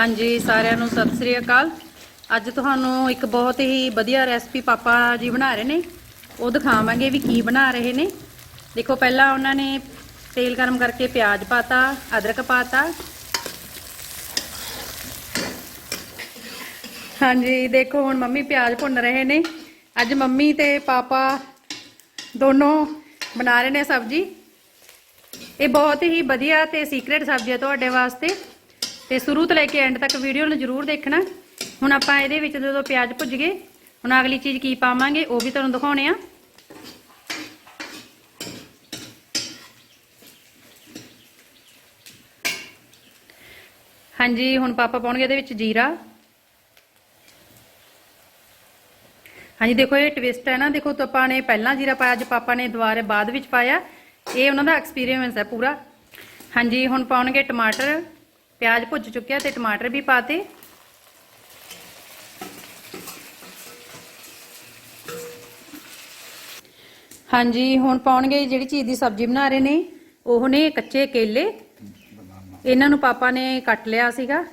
ਹਾਂਜੀ, ਸਾਰਿਆਂ ਨੂੰ ਸਤਿ ਸ੍ਰੀ ਅਕਾਲ। ਅੱਜ ਤੁਹਾਨੂੰ ਇੱਕ ਬਹੁਤ ਹੀ ਵਧੀਆ ਰੈਸਪੀ ਪਾਪਾ ਜੀ ਬਣਾ ਰਹੇ ਨੇ। ਉਹ ਦਿਖਾਵਾਂਗੇ ਵੀ ਕੀ ਬਣਾ ਰਹੇ ਨੇ। ਦੇਖੋ, ਪਹਿਲਾਂ ਉਹਨਾਂ ਨੇ ਤੇਲ ਗਰਮ ਕਰਕੇ ਪਿਆਜ਼ ਪਾਤਾ, ਅਦਰਕ ਪਾਤਾ। ਹਾਂਜੀ, ਦੇਖੋ, ਹੁਣ ਮੰਮੀ ਪਿਆਜ਼ ਭੁੰਨ ਰਹੇ ਨੇ। ਅੱਜ ਮੰਮੀ ਤੇ ਪਾਪਾ ਦੋਨੋਂ ਬਣਾ ਰਹੇ ਨੇ ਸਬਜ਼ੀ। ਇਹ ਬਹੁਤ ਹੀ ਵਧੀਆ ਤੇ ਸੀਕ੍ਰੇਟ ਸਬਜ਼ੀ ਹੈ ਤੁਹਾਡੇ ਵਾਸਤੇ। ਤੇ ਸ਼ੁਰੂ ਤੋਂ ਲੈ ਕੇ ਐਂਡ ਤੱਕ ਵੀਡੀਓ ਨੂੰ ਜਰੂਰ ਦੇਖਣਾ। ਹੁਣ ਆਪਾਂ ਇਹਦੇ ਵਿੱਚ ਜਦੋਂ ਪਿਆਜ਼ ਭੁੱਜ ਗਏ, ਹੁਣ ਅਗਲੀ ਚੀਜ਼ ਕੀ ਪਾਵਾਂਗੇ, ਉਹ ਵੀ ਤੁਹਾਨੂੰ ਦਿਖਾਉਣੇ ਆ। ਹਾਂਜੀ, ਹੁਣ ਪਾਪਾ ਪਾਉਣਗੇ ਇਹਦੇ ਵਿੱਚ ਜੀਰਾ। ਹਾਂਜੀ, ਦੇਖੋ ਇਹ ਟਵਿਸਟ ਹੈ ਨਾ, ਦੇਖੋ ਤਾਂ ਆਪਾਂ ਨੇ ਪਹਿਲਾਂ ਜੀਰਾ ਪਾਇਆ, ਅੱਜ ਪਾਪਾ ਨੇ ਦੁਬਾਰੇ ਬਾਅਦ ਵਿੱਚ ਪਾਇਆ। ਇਹ ਉਹਨਾਂ ਦਾ ਐਕਸਪੀਰੀਅੰਸ ਹੈ ਪੂਰਾ। ਹਾਂਜੀ, ਹੁਣ ਪਾਉਣਗੇ ਟਮਾਟਰ। ਪਿਆਜ਼ ਭੁੱਜ ਚੁੱਕਿਆ ਤੇ ਟਮਾਟਰ ਵੀ ਪਾਤੇ ਹਾਂਜੀ ਹੁਣ ਪਾਉਣਗੇ ਜਿਹੜੀ ਚੀਜ਼ ਦੀ ਸਬਜ਼ੀ ਬਣਾ ਰਹੇ ਨੇ ਉਹ ਨੇ ਕੱਚੇ ਕੇਲੇ। ਇਹਨਾਂ ਨੂੰ ਪਾਪਾ ਨੇ ਕੱਟ ਲਿਆ ਸੀਗਾ।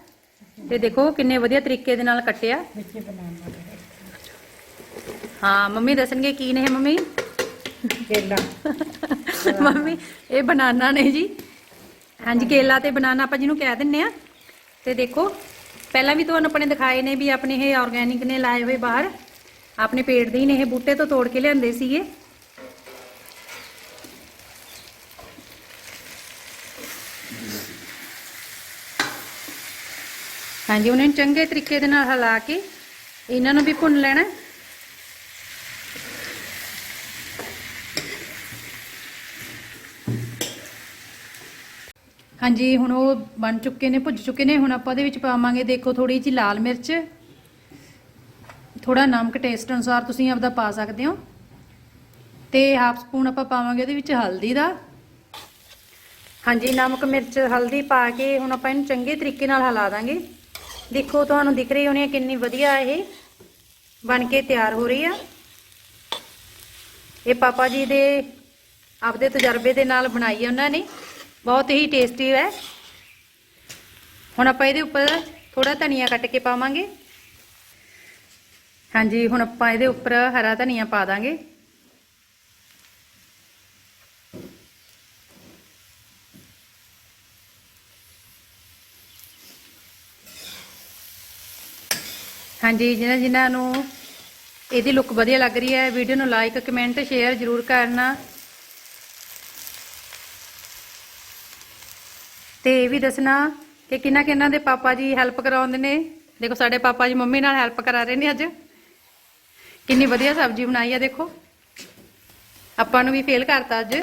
ਤੇ ਦੇਖੋ ਕਿੰਨੇ ਵਧੀਆ ਤਰੀਕੇ ਦੇ ਨਾਲ ਕੱਟਿਆ। ਹਾਂ ਮੰਮੀ ਦੱਸਣਗੇ ਕੀ ਨੇ ਮੰਮੀ? ਕੇਲਾ। ਮੰਮੀ ਇਹ ਬਨਾਨਾ ਨੇ ਜੀ। ਹਾਂਜੀ, ਕੇਲਾ ਤੇ ਬਨਾਨਾ ਆਪਾਂ ਜਿਹਨੂੰ ਕਹਿ ਦਿੰਨੇ ਆ। ਤੇ ਦੇਖੋ, ਪਹਿਲਾਂ ਵੀ ਤੁਹਾਨੂੰ ਆਪਣੇ ਦਿਖਾਏ ਨੇ ਵੀ ਆਪਣੇ ਇਹ ਆਰਗੈਨਿਕ ਨੇ ਲਾਏ ਹੋਏ ਬਾਹਰ। ਆਪਣੇ ਪੇੜ ਦੇ ਹੀ ਨੇ ਇਹ ਬੂਟੇ ਤੋਂ ਤੋੜ ਕੇ ਲਿਆਂਦੇ ਸੀਗੇ। ਹਾਂਜੀ ਉਹਨਾਂ ਨੂੰ ਚੰਗੇ ਤਰੀਕੇ ਦੇ ਨਾਲ ਹਿਲਾ ਕੇ ਇਹਨਾਂ ਨੂੰ ਵੀ ਭੁੰਨ ਲੈਣਾ। ਹਾਂਜੀ, ਹੁਣ ਉਹ ਬਣ ਚੁੱਕੇ ਨੇ, ਭੁੱਜ ਚੁੱਕੇ ਨੇ, ਹੁਣ ਆਪਾਂ ਉਹਦੇ ਵਿੱਚ ਪਾਵਾਂਗੇ, ਦੇਖੋ ਥੋੜੀ ਜਿਹੀ ਲਾਲ ਮਿਰਚ। ਥੋੜਾ ਨਮਕ ਟੇਸਟ ਅਨੁਸਾਰ ਤੁਸੀਂ ਆਪਦਾ ਪਾ ਸਕਦੇ ਹੋ। ਤੇ ਹਾਫ ਸਪੂਨ ਆਪਾਂ ਪਾਵਾਂਗੇ ਉਹਦੇ ਵਿੱਚ ਹਲਦੀ ਦਾ। ਹਾਂਜੀ, ਨਮਕ, ਮਿਰਚ, ਹਲਦੀ ਪਾ ਕੇ ਹੁਣ ਆਪਾਂ ਇਹਨੂੰ ਚੰਗੇ ਤਰੀਕੇ ਨਾਲ ਹਿਲਾ ਦਾਂਗੇ। ਦੇਖੋ, ਤੁਹਾਨੂੰ ਦਿਖ ਰਹੀ ਹੋਣੀ ਹੈ ਕਿੰਨੀ ਵਧੀਆ ਇਹ ਬਣ ਕੇ ਤਿਆਰ ਹੋ ਰਹੀ ਆ। ਇਹ ਪਾਪਾ ਜੀ ਦੇ ਆਪਦੇ ਤਜਰਬੇ ਦੇ ਨਾਲ ਬਣਾਈ ਹੈ ਉਹਨਾਂ ਨੇ। ਬਹੁਤ ਹੀ ਟੇਸਟੀ ਹੈ। ਹੁਣ ਆਪਾਂ ਇਹਦੇ ਉੱਪਰ ਥੋੜਾ ਧਨੀਆ ਕੱਟ ਕੇ ਪਾਵਾਂਗੇ। ਹਾਂਜੀ, ਹੁਣ ਆਪਾਂ ਇਹਦੇ ਉੱਪਰ ਹਰਾ ਧਨੀਆ ਪਾ ਦਾਂਗੇ। ਹਾਂਜੀ, ਜਿਨ੍ਹਾਂ ਜਿਨ੍ਹਾਂ ਨੂੰ ਇਹਦੀ ਲੁੱਕ ਵਧੀਆ ਲੱਗ ਰਹੀ ਹੈ, ਵੀਡੀਓ ਨੂੰ ਲਾਈਕ ਕਮੈਂਟ ਸ਼ੇਅਰ ਜ਼ਰੂਰ ਕਰਨਾ। ਤੇ ਇਹ ਵੀ ਦੱਸਣਾ ਕਿ ਕਿੰਨਾ ਕਿੰਨਾ ਦੇ ਪਾਪਾ ਜੀ ਹੈਲਪ ਕਰਾਉਂਦੇ ਨੇ। ਦੇਖੋ, ਸਾਡੇ ਪਾਪਾ ਜੀ ਮੰਮੀ ਨਾਲ ਹੈਲਪ ਕਰਾ ਰਹੇ ਨੇ ਅੱਜ। ਕਿੰਨੀ ਵਧੀਆ ਸਬਜ਼ੀ ਬਣਾਈ ਆ, ਦੇਖੋ। ਆਪਾਂ ਨੂੰ ਵੀ ਫੇਲ ਕਰਤਾ ਅੱਜ।